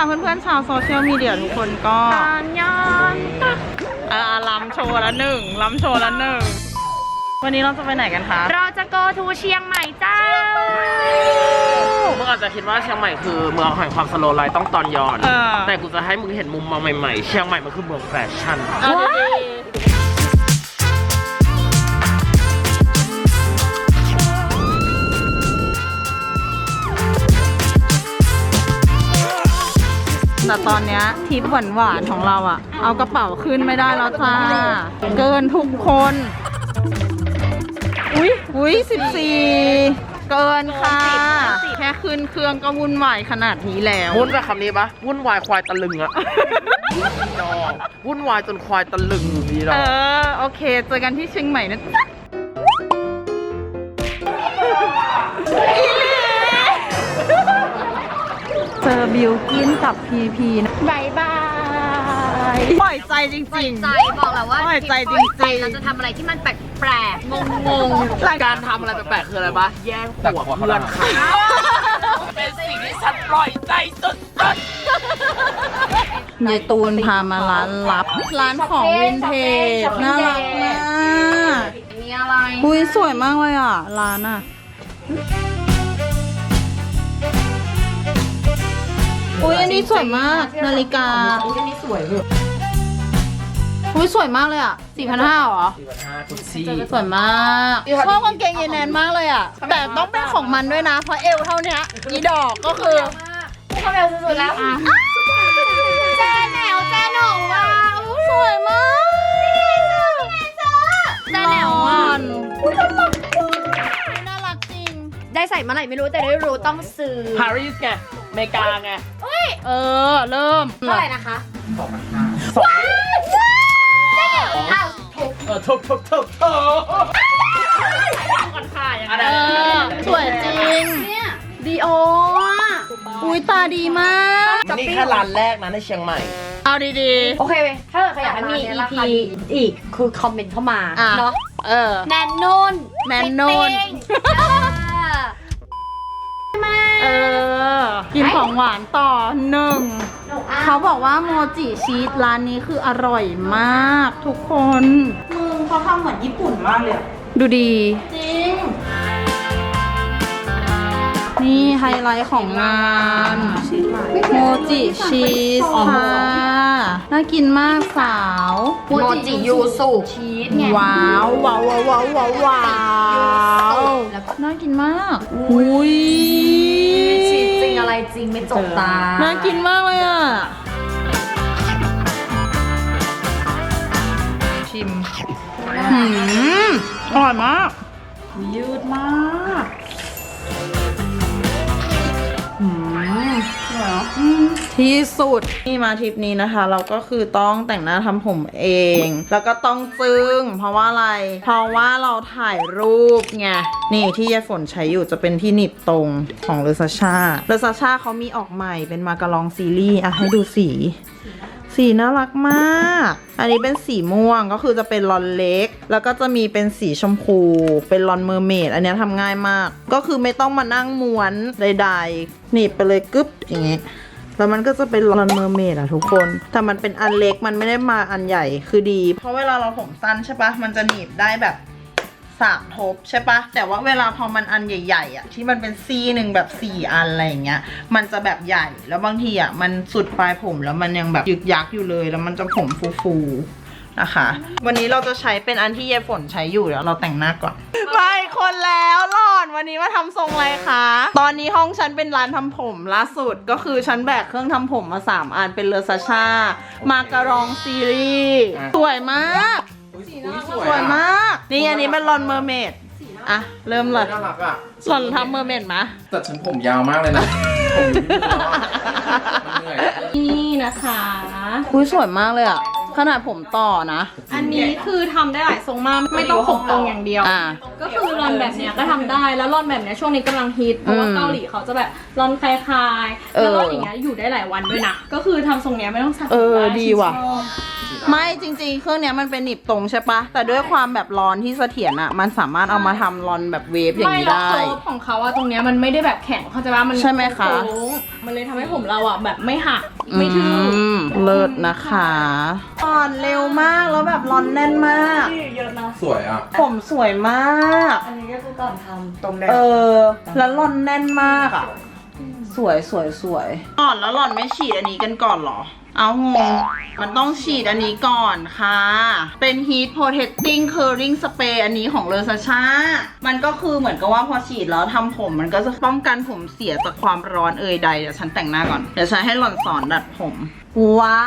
นะคะเพื่อนๆชาวโซเชียลมีเดียทุกคนก็ตอนยอนตักอ่าล้ำโชว์ละหนึ่งล้ำโชว์ละหนึ่ง วันนี้เราจะไปไหนกันคะเราจะ go to เชียงใหม่เจ้ามึงอาจจะคิดว่าเชียงใหม่คือเมืองแห่งความสโลว์ไลฟ์ต้องตอนย้อนเออแต่กูจะให้มึงเห็นมุมมองใหม่ๆ เชียงใหม่มันคือเมืองแฟชั่น เอาดี แต่ตอนเนี้ยทริปหวานๆของเราอะเอากระเป๋าขึ้นไม่ได้แล้วจ้า เกินทุกคน อุ้ยอุ้ยสิบสี่เกินค่ะ แค่ขึ้นเครื่องก็วุ่นวายขนาดนี้แล้ว วุ่นกับคำนี้ปะวุ่นวายควายตะลึงอะ ดอกวุ่นวายจนควายตะลึงพี่ดอเอกอ โอเค เจอกันที่เชียงใหม่นะจ๊ะอีหลี เจอบิวกินกับพีพีนะบายบาย ปล่อยใจจริงใจบอกแล้วว่าปล่อยใจจริงๆไปเราจะทำอะไรที่มันแปลกๆงงการทำอะไรแปลกๆคืออะไรปะแย่งหัวเพื่อนค่ะเป็นสิ่งที่ฉันปล่อยใจสุดๆยายตูนพามาร้านลับ ร้านของวินเทจน่ารักมากๆมีอะไร อุ้ยสวยมากเลยอะ ร้านอะ อุ้ยอันนี้สวยมากนาฬิกาอุ้ยอันนี้สวยเลยอุ้ยสวยมากเลยอะสี่พันห้าหรอๆกุซี่สวยมากชอบกางเกงยีนแนนมากเลยอะ แต่ต้องเป็นของมันด้วยนะ เพราะเอวเท่าเนี้ยอีดอกก็คือเข้าไปสุดๆแล้วแจ้แหนวแจ้หนงว้าวสวยมากแจ้แหนวอะน่ารักจริง ได้ใส่เมื่อไหร่ไม่รู้แต่ได้รู้ต้องซื้อปารีสไง อเมริกาไงเออ เริ่มเท่าไหร่นะคะสองอ้าวถูกเออทุบทุบทุบทุบเออสวยจริงเนี่ยดีโออะอุ้ยตาดีมาก นี่แค่ร้านแรกนะในเชียงใหม่ เอาดีโอเคเว้ยถ้าเกิดใครอยากให้มี EP อีกคือคอมเมนต์เข้ามาๆ อะเนาะเออ แนนนุ่นแนนนุ่นฟิตติ้ง กินของหวานต่อหนึ่งเขาบอกว่าโมจิชีสร้านนี้คืออร่อยมากทุกคน มึงเขาทำเหมือนญี่ปุ่นมากเลย ดูดี จริง นี่ไฮไลท์ของงานโมจิชีสค่ะน่ากินมากสาวโมจิยูสุชีสไงว้าวว้าวว้าวว้าวว้าวว้าวแล้วก็น่ากินมากอุ้ยชีสจริง อะไรจริงไม่จกตาน่ากินมากเลยอะ ชิมหืมอร่อยมาก ยืดมากหืมอร่อยเหรออืม ที่สุด นี่มาทริปนี้นะคะ เราก็คือต้องแต่งหน้าทำผมเอง แล้วก็ต้องจึงเพราะว่าอะไร เพราะว่าเราถ่ายรูปไง นี่ที่ยายฝนใช้อยู่จะเป็นที่หนีบตรงของเลซาชาเลซาชาเขามีออกใหม่เป็นมาการองซีรีส์อะให้ดูสีสีน่ารักมาก อันนี้เป็นสีม่วงก็คือจะเป็นลอนเล็ก แล้วก็จะมีเป็นสีชมพู เป็นลอนเมอร์เมด อันนี้ทำง่ายมาก ก็คือไม่ต้องมานั่งม้วนใดๆหนีบไปเลยกึ๊บอย่างเงี้ย แล้วมันก็จะเป็นลอนเมอร์เมดอะทุกคน แต่มันเป็นอันเล็กมันไม่ได้มาอันใหญ่คือดี เพราะเวลาเราผมสั้นใช่ปะมันจะหนีบได้แบบสามทบใช่ปะแต่ว่าเวลาพอมันอันใหญ่ๆอะที่มันเป็นซี่หนึ่งแบบสี่อันอะไรอย่างเงี้ย มันจะแบบใหญ่แล้วบางทีอะมันสุดปลายผมแล้วมันยังแบบยึกยักอยู่เลย แล้วมันจะผมฟูๆ นะคะ วันนี้เราจะใช้เป็นอันที่เยฝนใช้อยู่เดี๋ยวเราแต่งหน้าก่อนไม่คนแล้วหลอนวันนี้มาทำทรงอะไรคะ ตอนนี้ห้องฉันเป็นร้านทำผมล่าสุดก็คือฉันแบกเครื่องทำผมมา 3 อันเป็นเลอซาชา มาการองซีรีส์สวยมากสวยมาก นี่อันนี้เป็นลอนเมอร์เมดอะ เริ่มเลยน่ารักอะหล่อนทำเมอร์เมดมะแต่ฉันผมยาวมากเลยนะผมอยู่ที่มือแล้วอะมันเหนื่อยนี่นะคะอุ้ยสวยมากเลยอะ ขนาดผมต่อนะ อันนี้คือทำได้หลายทรงมากไม่ต้องผมตรงอย่างเดียว อ่า ก็คือรอนแบบเนี้ยก็ทำได้แล้วรอนแบบเนี้ยช่วงนี้กำลังฮิตเพราะว่าอืมเกาหลีเขาจะแบบรอนคลายๆเออแล้วรอนอย่างเงี้ยอยู่ได้หลายวันด้วยนะก็คือทำทรงเนี้ยไม่ต้องสระผมเออไดีว่ะ ชอบ ไม่จริงๆ เครื่องเนี้ยมันเป็นหนีบตรงใช่ปะแต่ด้วยความแบบร้อนที่เสถียรอะมันสามารถเอามาทำรอนแบบเวฟอย่างไม่นี้แล้วได้เคิร์ฟของเขาอะตรงเนี้ยมันไม่ได้แบบแข็งเข้าใจว่ามันใช่ไหมคะโงมันเลยทำให้ผมเราอะแบบไม่หักไม่ทื่ออมเลิศนะคะอ่อนเร็วมากแล้วแบบร้อนแน่นมาก สวยอะ ผมสวยมาก อันนี้ก็คือก่อนทำตรงแดเออ แล้วร่อนแน่นมากอะ สวยสวยสวยก่อนแล้วหล่อนไม่ฉีดอันนี้กันก่อนเหรอ เอางง มันต้องฉีดอันนี้ก่อนค่ะ เป็น Heat Protecting Curling Spray อันนี้ของเลอซาชามันก็คือเหมือนกับว่าพอฉีดแล้วทำผม มันก็จะป้องกันผมเสียจากความร้อนเอ่ยใด เดี๋ยวฉันแต่งหน้าก่อน เดี๋ยวฉันให้หล่อนสอนดัดผม ว้า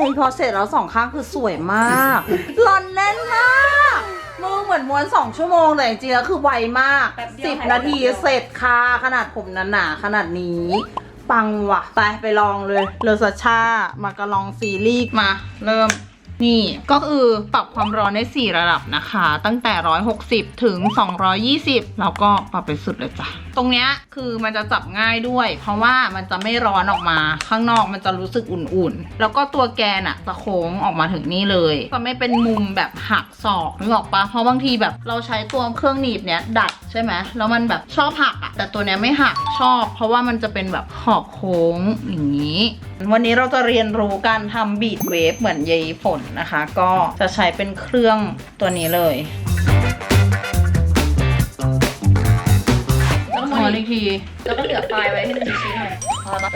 ยพอเสร็จแล้วสองข้างคือสวยมาก หล่อนแน่นมากมือเหมือนม้วนสองชั่วโมงแต่จริงๆแล้วคือไวมากแป๊บเดียวสิบหายนาทีหมดเลยเสร็จค่ะขนาดผมหนาๆขนาดนี้ ปังว่ะ ไปไปลองเลยเลอซาชามากระลองซีรีส์มา เริ่มนี่ก็คือปรับความร้อนได้ 4 ระดับนะคะ ตั้งแต่ 160 ถึง 220 แล้วก็ปรับไปสุดเลยจ้ะตรงเนี้ยคือมันจะจับง่ายด้วย เพราะว่ามันจะไม่ร้อนออกมา ข้างนอกมันจะรู้สึกอุ่นๆ แล้วก็ตัวแกนอะจะโค้งออกมาถึงนี่เลย จะไม่เป็นมุมแบบหักศอกนึกออกปะเพราะบางทีแบบเราใช้ตัวเครื่องหนีบเนี้ยดัดใช่ไหมแล้วมันแบบชอบหักอะแต่ตัวเนี้ยไม่หักชอบ เพราะว่ามันจะเป็นแบบขอบโค้งอย่างนี้ วันนี้เราจะเรียนรู้การทำบีดเวฟเหมือนยายฝนนะคะ ก็จะใช้เป็นเครื่องตัวนี้เลย อมาอีกที แล้วก็เหลือปลายไว้ให้มันชี้ๆหน่อยพอปะ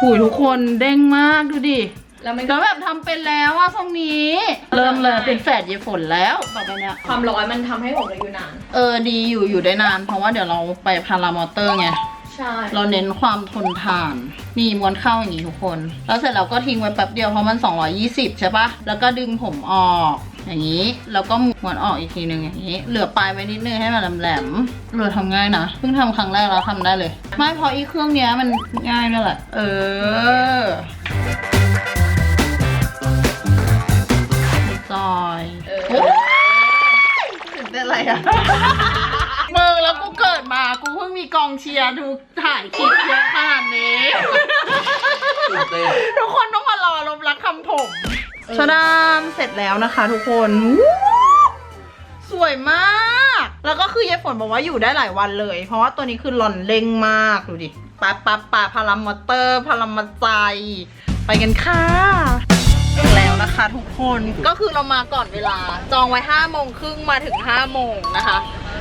หูยทุกคนเด้งมากดูดิ แล้วมันแล้วแบบทำเป็นแล้วอะทรงนี้ เริ่มเลยเป็นแฝดยายฝนแล้วต่อไปเนี้ยความร้อนมันทำให้ผมเราอยู่นาน เออดีอยู่อยู่ได้นาน เพราะว่าเดี๋ยวเราไปพารามอเตอร์ไง ใช่ เราเน้นความทนทาน นี่ม้วนเข้าอย่างนี้ทุกคน แล้วเสร็จเราก็ทิ้งไว้แป๊บเดียวเพราะมัน 220 ใช่ปะแล้วก็ดึงผมออก อย่างนี้แล้วก็ม้วนออกอีกทีหนึ่งอย่างนี้ เหลือปลายไว้นิดนึงให้มันแหลมๆเราทำง่ายนะเพิ่งทำครั้งแรกแล้วทำได้เลย ไม่เพราะอีเครื่องเนี้ยมันง่ายนั่นแหละ เออจอยเออโอ้ยตื่นเต้นอะไรอะมึงแล้วกูเกิดมากูเพิ่งมีกองเชียร์ดูถ่ายคลิปเยอะขนาดนี้ตื่นเต้นทุกคนต้องมารอลมรักคำผม ชดามเสร็จแล้วนะคะ ทุกคนสวยมาก แล้วก็คือยายฝนบอกว่าอยู่ได้หลายวันเลย เพราะว่าตัวนี้คือหล่อนเร่งมากดูดิปะปะปะพารามอเตอร์พารามอใจไปกันค่ะแล้วนะคะทุกคนก็คือเรามาก่อนเวลา จองไว้5โมงครึ่งมาถึง5โมงนะคะ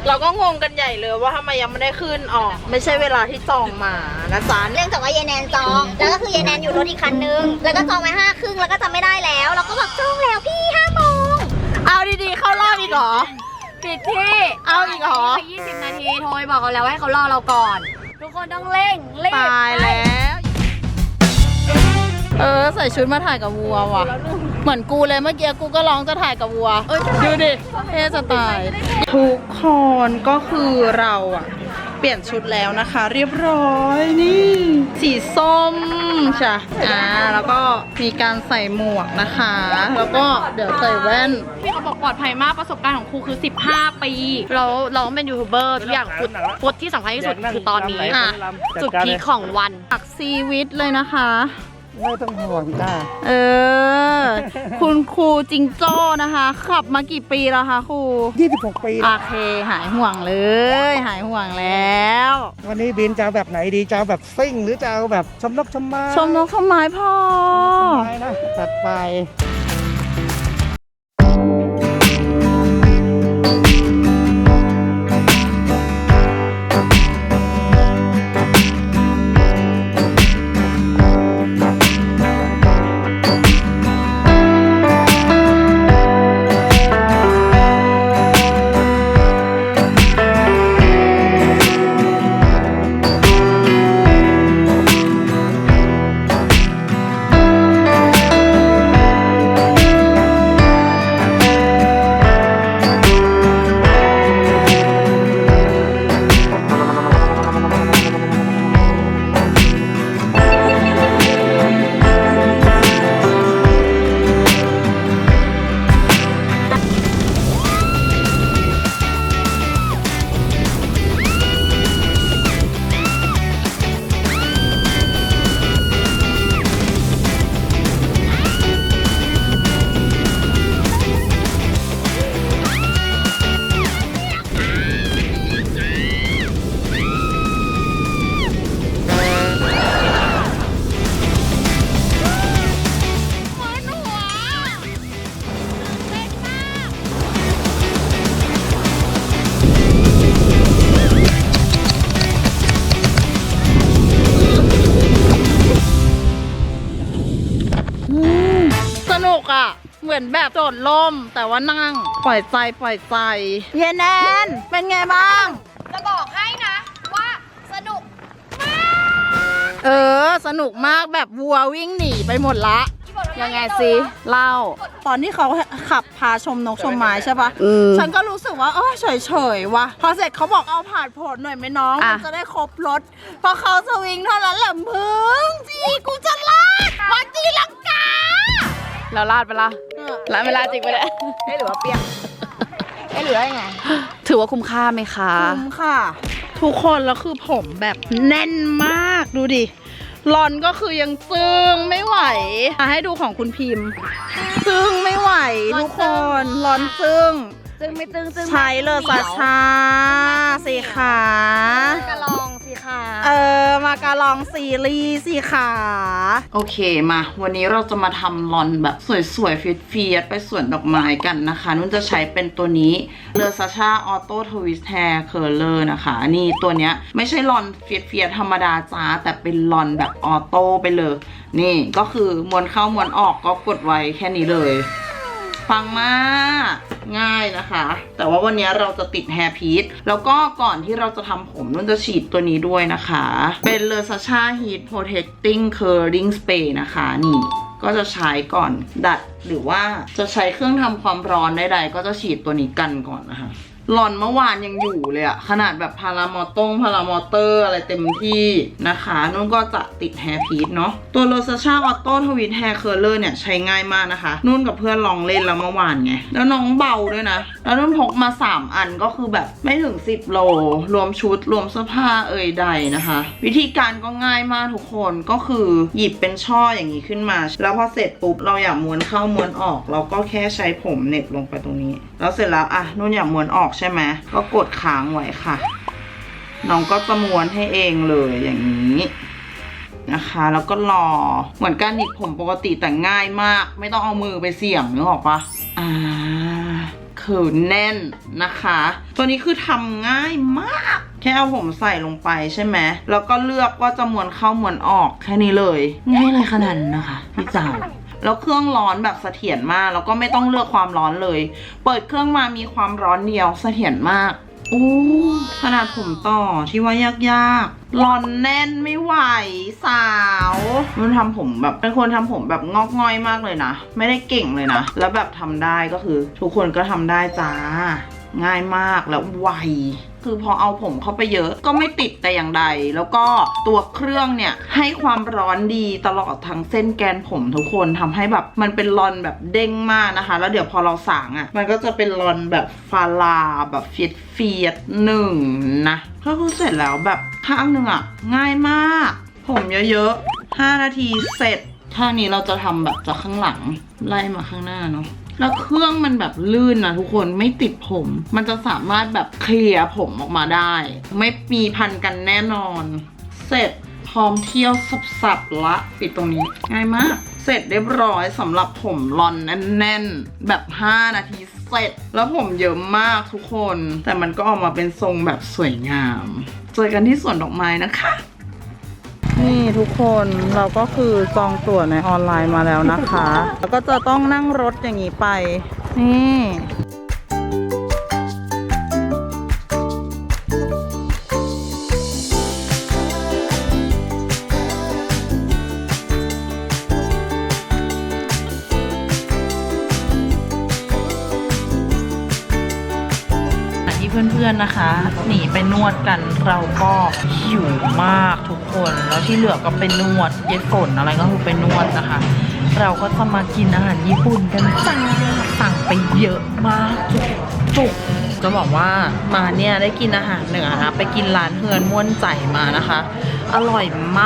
เราก็งงกันใหญ่เลยว่าทำไมยังไม่ได้ขึ้นออก ไม่ใช่เวลาที่จองมานะจ๊ะเนื่องจากว่ายายแนนจอง แล้วก็คือยายแนนอยู่รถอีกคันนึง แล้วก็จองไว้ห้าครึ่งแล้วก็จำไม่ได้แล้ว เราก็บอกจองแล้วพี่ห้าโมงเอาดีๆ เข้ารอบอีกเหรอ ปิดที่เอาอีกเหรอ ยี่สิบนาที โทรไปบอกเขาแล้วว่าให้เขารอเราก่อน ทุกคนต้องเร่งรีบตายแล้ว เออ ใส่ชุดมาถ่ายกับวัวว่ะ เหมือนกูเลยเมื่อกี้กูก็ร้องจะถ่ายกับวัวดูดิเท่จะตายทุกคนก็คือเราอะเปลี่ยนชุดแล้วนะคะ เรียบร้อยนี่ สีส้มใช่อ่าแล้วก็มีการใส่หมวกนะคะ แล้วก็เดี๋ยวใส่แว่นพี่เขาบอกปลอดภัยมากประสบการณ์ของครูคือ 15 ปีเราเราเป็นยูทูบเบอร์ทุกอย่างฟุตฟุตที่สำคัญที่สุดคือตอนนี้อะจุดพีคของวันปักซีวิตเลยนะคะ ไม่ต้องห่วงจ้าเออ คุณครูจิงโจ้นะคะ ขับมากี่ปีแล้วคะครู26 ปี โอเค หายห่วงเลย หายห่วงแล้ว วันนี้บินจะเอาแบบไหนดีจะเอาแบบซิ่ง หรือจะเอาแบบชมนกชมไม้ชมนกชมไม้พอ ชมไม้นะตัดไป เหมือนแบบโดดล่ม แต่ว่านั่ง ปล่อยใจปล่อยใจ เยแนนเป็นไงบ้าง จะบอกให้นะว่าสนุกเออ สนุกมากแบบวัววิ่งหนีไปหมดละ ยังไงสิเล่า ตอนที่เขาขับพาชมนกชมไม้ใช่ปะฉันก็รู้สึกว่าเออเฉยๆว่ะพอเสร็จเขาบอกเอาผ่านผลหน่อยไหมน้องอะมันจะได้ครบรถพอเขาสวิงเท่านั้นแหละมึงจีกูจะลาดมาจีลังกา เราลาดไปละลาดไม่ลาจริงไปเลยเอ๊ะหรือว่าเปียกเอ๊ะหรือว่ายังไง ถือว่าคุ้มค่าไหมคะ คุ้มค่ะ ทุกคนแล้วคือผมแบบแน่นมากดูดิหลอนก็คือยังซึ้งไม่ไหวอะให้ดูของคุณพิมพ์ซึ้งไม่ไหวทุกคนหลอนซึ้งจึงไม่จึงจึงใช้เลยสาชาสีขา กระลอง สิค่ะเออ มากาลองซีรีส์สีขา โอเคมา วันนี้เราจะมาทำลอนแบบสวยๆเฟียดๆไปสวนดอกไม้กันนะคะ นุ่นจะใช้เป็นตัวนี้เลอซาชาออโต้ทวิสแฮร์เคอร์เลอร์นะคะ นี่ตัวเนี้ยไม่ใช่ลอนเฟียดๆธรรมดาจ้า แต่เป็นลอนแบบออโต้ไปเลย นี่ก็คือมวนเข้ามวนออกก็กดไว้แค่นี้เลย ฟังมากง่ายนะคะ แต่ว่าวันนี้เราจะติดแฮร์พีทแล้วก็ก่อนที่เราจะทำผมนุ่นจะฉีดตัวนี้ด้วยนะคะ เป็นเลอซาชาฮีทโปรเทคติ้งเคอร์ริงสเปรย์นะคะ นี่ก็จะใช้ก่อนดัดหรือว่าจะใช้เครื่องทำความร้อนใดๆก็จะฉีดตัวนี้กันก่อนนะคะ หลอนเมื่อวานยังอยู่เลยอะขนาดแบบพารามอตงพารามอเตอร์อะไรเต็มที่นะคะนุ่นก็จะติดแฮร์พีทเนาะตัวโรซาชาออโต้ทวิตแฮร์เคอร์เลอร์เนี่ยใช้ง่ายมากนะคะนุ่นกับเพื่อนลองเล่นแล้วเมื่อวานไง แล้วน้องเบาด้วยนะ แล้วนุ่นพกมา 3 อันก็คือแบบไม่ถึง 10 โล รวมชุดรวมเสื้อผ้าเอ่ยใดนะคะ วิธีการก็ง่ายมากทุกคนก็คือหยิบเป็นช่ออย่างนี้ขึ้นมา แล้วพอเสร็จปุ๊บเราอยากม้วนเข้าม้วนออก เราก็แค่ใช้ผมเน็บลงไปตรงนี้แล้วเสร็จแล้วอะนุ่นอยากม้วนออกใช่ไหมก็กดค้างไว้ค่ะ น้องก็จะม้วนให้เองเลยอย่างนี้นะคะ แล้วก็รอเหมือนการหนีบผมปกติแต่ง่ายมาก ไม่ต้องเอามือไปเสี่ยงนึกออกปะอ่าคือแน่นนะคะ ตัวนี้คือทำง่ายมาก แค่เอาผมใส่ลงไปใช่ไหมแล้วก็เลือกว่าจะม้วนเข้ามวนออกแค่นี้เลย ง่ายเลยขนาดนั้นนะคะ พี่จ้า แล้วเครื่องร้อนแบบเสถียรมาก แล้วก็ไม่ต้องเลือกความร้อนเลย เปิดเครื่องมามีความร้อนเดียวเสถียรมากโอ้ขนาดผมต่อที่ว่ายากๆร้อนแน่นไม่ไหวสาว มันทำผมแบบเป็นคนทำผมแบบงอกง่อยมากเลยนะ ไม่ได้เก่งเลยนะ แล้วแบบทำได้ก็คือ ทุกคนก็ทำได้จ้า ง่ายมากแล้วไว คือพอเอาผมเข้าไปเยอะ ก็ไม่ติดแต่อย่างใด แล้วก็ตัวเครื่องเนี่ยให้ความร้อนดีตลอดทั้งเส้นแกนผมทุกคนทำให้แบบมันเป็นรอนแบบเด้งมากนะคะ แล้วเดี๋ยวพอเราสางอะ่ะ มันก็จะเป็นรอนแบบฟาลาแบบเฟียดเฟียดหนึ่งนะก็คือเสร็จแล้วแบบข้างหนึ่งอะ่ะ ง่ายมาก ผมเยอะๆ5นาทีเสร็จข้างนี้เราจะทำแบบจากข้างหลังไล่มาข้างหน้าเนาะ แล้วเครื่องมันแบบลื่นนะทุกคนไม่ติดผม มันจะสามารถแบบเคลียร์ผมออกมาได้ ไม่มีพันกันแน่นอน เสร็จพร้อมเที่ยวสับๆละปิดตรงนี้ง่ายมาก เสร็จเรียบร้อยสำหรับผมรอนแน่นๆ แบบ 5 นาทีเสร็จ แล้วผมเยอะมากทุกคน แต่มันก็ออกมาเป็นทรงแบบสวยงาม เจอกันที่สวนดอกไม้นะคะ นี่ทุกคนเราก็คือจองตั๋วในออนไลน์มาแล้วนะคะ แล้วก็จะต้องนั่งรถอย่างนี้ไป นี่ ที่เพื่อนๆนะคะ หนีไปนวดกันเราก็หิวมากทุกคน แล้วที่เหลือก็ไปนวดเย็ดฝนอะไรก็คือไปนวดนะคะ เราก็จะมากินอาหารญี่ปุ่นกันจ้าสั่งไปเยอะมากจุกจุกจะบอกว่ามาเนี่ยได้กินอาหารเหนือนะไปกินร้านเฮือนม่วนใจมานะคะ อร่อยม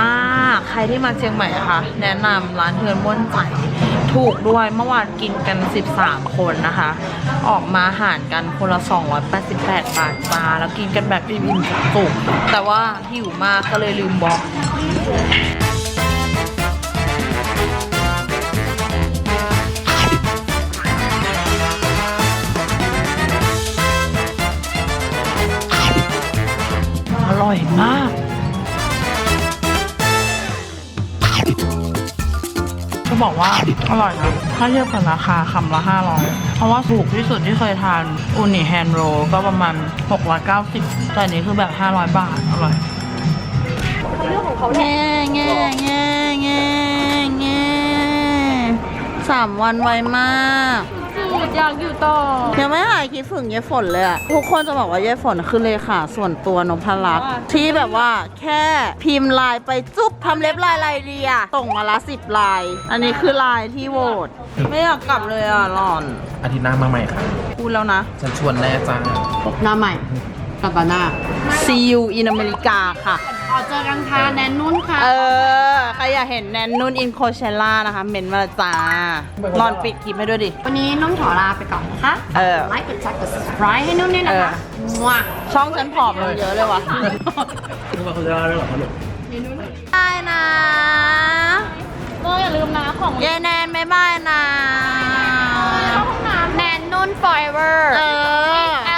ากใครที่มาเชียงใหม่นะคะแนะนำร้านเฮือนม่วนใจ ถูกด้วยเมื่อวานกินกัน 13 คนนะคะ ออกมาหารกันคนละ 288 บาทจ้าแล้วกินกันแบบอิ่มๆจุกแต่ว่าหิวมากก็เลยลืมบอกอร่อยมาก บอกว่าอร่อยนะ ถ้าเทียบกับราคาคำละ 500 เพราะว่าถูกที่สุดที่เคยทานอูนิแฮนโรก็ประมาณ 690 แต่อันนี้คือแบบ 500 บาท อร่อยแง่แง่แง่แง่แง่สามวันไวมาก อยากอยู่ต่อ ยังไม่หายคิดถึงเยายฝนเลยอะทุกคนจะบอกว่าเยายฝนคือเลขาส่วนตัวนพลักษ์ที่แบบว่าแค่พิมพ์ลายไปจุ๊บทำเล็บลายลายเรียส่งมาละสิบลาย อันนี้คือลายที่โหวตไม่อยากกลับเลยอะหลอน อาทิตย์หน้ามาใหม่ค่ะพูดแล้วนะ ฉันชวนแน่จ้าหน้าใหม่ กลับมาหน้า see you in America ค่ะ อ๋อเจอกันค่ะแนนนุ่นค่ะ เออ ใครอยากเห็นแนนนุ่นอินโคเชล่านะคะเหม็นมาละจ้ารอนปิดคลิปให้ด้วยดิ วันนี้นุ่นขอลาไปก่อนนะคะเออ ไลค์กดแชร์กด subscribe ให้นุ่นด้วยนะคะมั่วช่องฉันผอมลงเยอะเลยว่ะคุณอาเขาจะได้หรอคะลูกได้นะโมอย่าลืมนะของเยนแนนไม่บายนะ แนนนุ่น forever เออ